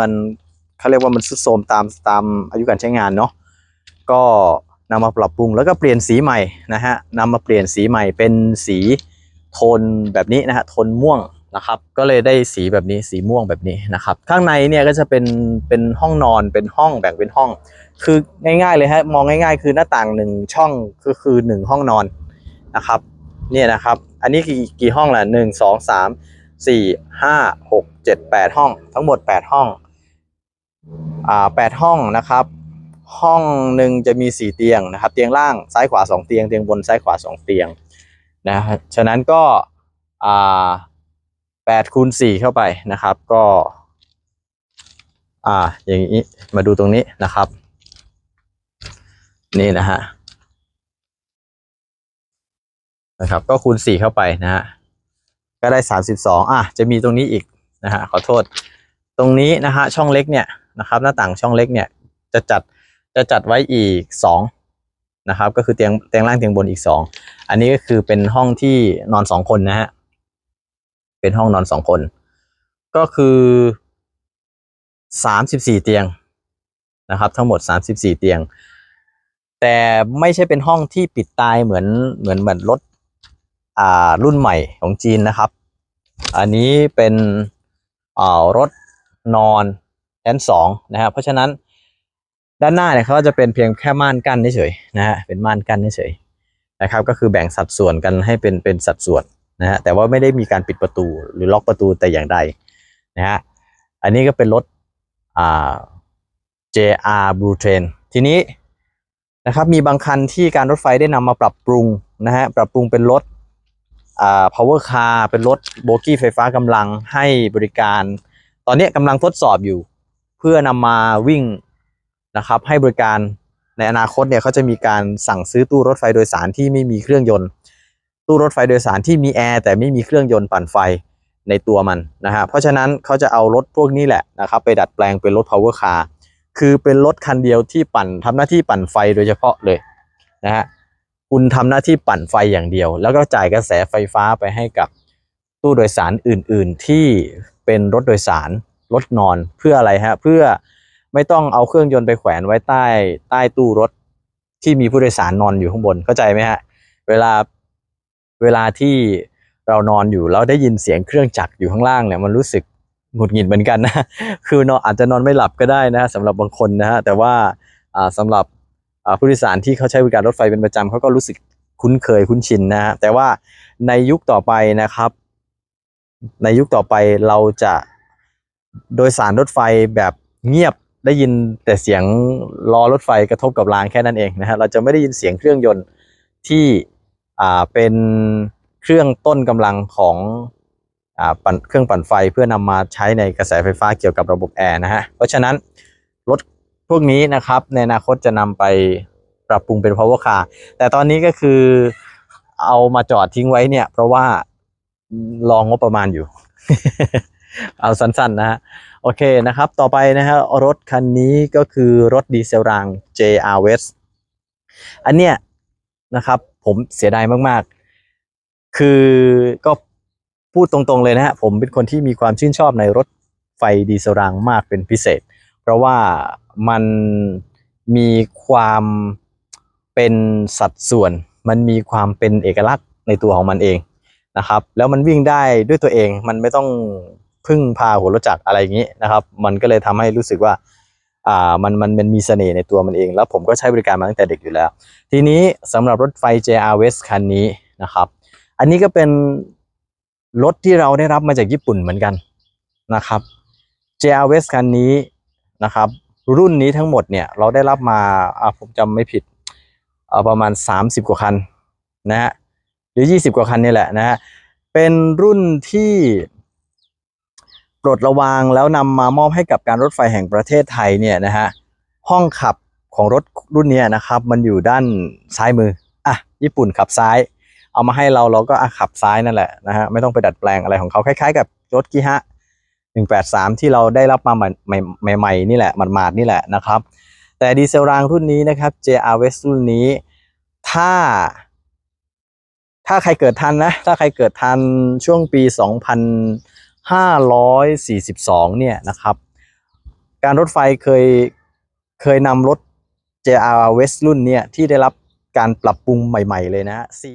มันเขาเรียกว่ามันทรุดโทรมตามตามอายุการใช้งานเนาะก็นำมาปรับปรุงแล้วก็เปลี่ยนสีใหม่นะฮะนำมาเปลี่ยนสีใหม่เป็นสีโทนแบบนี้นะฮะโทนม่วงนะครับก็เลยได้สีแบบนี้สีม่วงแบบนี้นะครับข้างในเนี่ยก็จะเป็นเป็นห้องนอนเป็นห้องแบ่งเป็นห้อง คือง่ายๆเลยฮะมองง่าย ๆ คือหน้าต่างหนึ่งช่องก็คือหนึ่งห้องนอนนะครับเนี่ยนะครับอันนี้กี่กี่ห้องล่ะหนึ่งสองสามสี่ห้าหกเจ็ดแปดห้องทั้งหมดแปดห้อง อ่าแปดห้องนะครับ ห้องหนึ่งจะมีสี่เตียงนะครับ เตียงล่างซ้ายขวาสองเตียง เตียงบนซ้ายขวาสองเตียงนะฮะฉะนั้นก็อ่าแปดคูณสี่เข้าไปนะครับ ก็ อ่า อย่างนี้ มาดูตรงนี้นะครับ นี่นะฮะนะครับ ก็คูณสี่เข้าไปนะฮะก็ได้สามสิบสองอะจะมีตรงนี้อีกนะฮะขอโทษ ตรงนี้นะฮะช่องเล็กเนี่ย นะครับหน้าต่างช่องเล็กเนี่ยจะจัดจะจัดไว้อีกสองนะครับก็คือเตียงเตียงล่างเตียงบนอีกสองอันนี้ก็คือเป็นห้องที่นอนสองคนนะฮะเป็นห้องนอนสองคน ก็คือสามสิบสี่เตียงนะครับทั้งหมดสามสิบสี่เตียง แต่ไม่ใช่เป็นห้องที่ปิดตายเหมือนเหมือนเหมือนรถอ่ารุ่นใหม่ของจีนนะครับ อันนี้เป็นอ่ารถนอน ชั้นสองนะครับเพราะฉะนั้นด้านหน้าเนี่ยเขาจะเป็นเพียงแค่ม่านกั้นเฉยนะฮะเป็นม่านกั้นเฉยนะครับ ก็คือแบ่งสัดส่วนกันให้เป็นเป็นสัดส่วนนะฮะแต่ว่าไม่ได้มีการปิดประตูหรือล็อกประตูแต่อย่างใดนะฮะอันนี้ก็เป็นรถอ่า JR Blue Train ทีนี้นะครับมีบางคันที่การรถไฟได้นำมาปรับปรุงนะฮะปรับปรุงเป็นรถอ่า power car เป็นรถโบกี้ไฟฟ้ากำลังให้บริการ ตอนนี้กำลังทดสอบอยู่ เพื่อนำมาวิ่งนะครับ ให้บริการในอนาคตเนี่ยเขาจะมีการสั่งซื้อตู้รถไฟโดยสารที่ไม่มีเครื่องยนต์ ตู้รถไฟโดยสารที่มีแอร์แต่ไม่มีเครื่องยนต์ปั่นไฟในตัวมันนะฮะเพราะฉะนั้นเขาจะเอารถพวกนี้แหละนะครับไปดัดแปลงเป็นรถ power car คือเป็นรถคันเดียวที่ปั่นทำหน้าที่ปั่นไฟโดยเฉพาะเลยนะฮะคุณทำหน้าที่ปั่นไฟอย่างเดียว แล้วก็จ่ายกระแสไฟฟ้าไปให้กับตู้โดยสารอื่น ๆ ที่เป็นรถโดยสาร รถนอนเพื่ออะไรฮะ เพื่อไม่ต้องเอาเครื่องยนต์ไปแขวนไว้ใต้ใต้ตู้รถที่มีผู้โดยสารนอนอยู่ข้างบนเข้าใจไหมฮะ เวลาเวลาที่เรานอนอยู่แล้วได้ยินเสียงเครื่องจักรอยู่ข้างล่างเนี่ยมันรู้สึกหงุดหงิดเหมือนกันนะ คือนอนอาจจะนอนไม่หลับก็ได้นะสำหรับบางคนนะฮะแต่ว่าอ่าสำหรับผู้โดยสารที่เขาใช้บริการรถไฟเป็นประจำเขาก็รู้สึกคุ้นเคยคุ้นชินนะฮะแต่ว่าในยุคต่อไปนะครับ ในยุคต่อไปเราจะ โดยสารรถไฟแบบเงียบได้ยินแต่เสียงล้อรถไฟกระทบกับรางแค่นั้นเองนะฮะเราจะไม่ได้ยินเสียงเครื่องยนต์ที่อ่าเป็นเครื่องต้นกำลังของอ่าปั่นเครื่องปั่นไฟเพื่อนำมาใช้ในกระแสไฟฟ้าเกี่ยวกับระบบแอร์นะฮะเพราะฉะนั้นรถพวกนี้นะครับในอนาคตจะนำไปปรับปรุงเป็น power car แต่ตอนนี้ก็คือเอามาจอดทิ้งไว้เนี่ย เพราะว่ารองงบประมาณอยู่ เอาสั้นๆนะฮะโอเคนะครับ ต่อไปนะฮะรถคันนี้ก็คือรถดีเซลราง JR West อันเนี้ยนะครับผมเสียดายมากๆ คือก็พูดตรงๆเลยนะฮะผมเป็นคนที่มีความชื่นชอบในรถไฟดีเซลรางมากเป็นพิเศษ เพราะว่ามันมีความเป็นสัดส่วน มันมีความเป็นเอกลักษณ์ในตัวของมันเองนะครับ แล้วมันวิ่งได้ด้วยตัวเองมันไม่ต้อง พึ่งพาหัวรถจักรอะไรอย่างนี้นะครับ มันก็เลยทำให้รู้สึกว่าอ่ามันมันมันมีเสน่ห์ในตัวมันเอง แล้วผมก็ใช้บริการมาตั้งแต่เด็กอยู่แล้ว ทีนี้สำหรับรถไฟ JR West คันนี้นะครับ อันนี้ก็เป็นรถที่เราได้รับมาจากญี่ปุ่นเหมือนกันนะครับ JR West คันนี้นะครับรุ่นนี้ทั้งหมดเนี่ยเราได้รับมาอ่าผมจำไม่ผิดเอ่อประมาณ 30 กว่าคันนะฮะหรือ 20 กว่าคันนี่แหละนะฮะเป็นรุ่นที่ ปลดระวางแล้วนำมามอบให้กับการรถไฟแห่งประเทศไทยเนี่ยนะฮะห้องขับของรถรุ่นนี้นะครับมันอยู่ด้านซ้ายมืออะญี่ปุ่นขับซ้าย เอามาให้เราเราก็ขับซ้ายนั่นแหละนะฮะไม่ต้องไปดัดแปลงอะไรของเขาคล้ายๆ กับรถกีฮะ183 ที่เราได้รับมาใหม่ๆนี่แหละหมาดๆนี่แหละนะครับ แต่ดีเซลรางรุ่นนี้นะครับ JR West รุ่นนี้ถ้า ถ้าใครเกิดทันนะ ถ้าใครเกิดทันช่วงปี 2000 2542 เนี่ยนะครับ การรถไฟเคยเคยนำรถ JR West รุ่นเนี่ยที่ได้รับการปรับปรุงใหม่ ๆ เลยนะฮะสี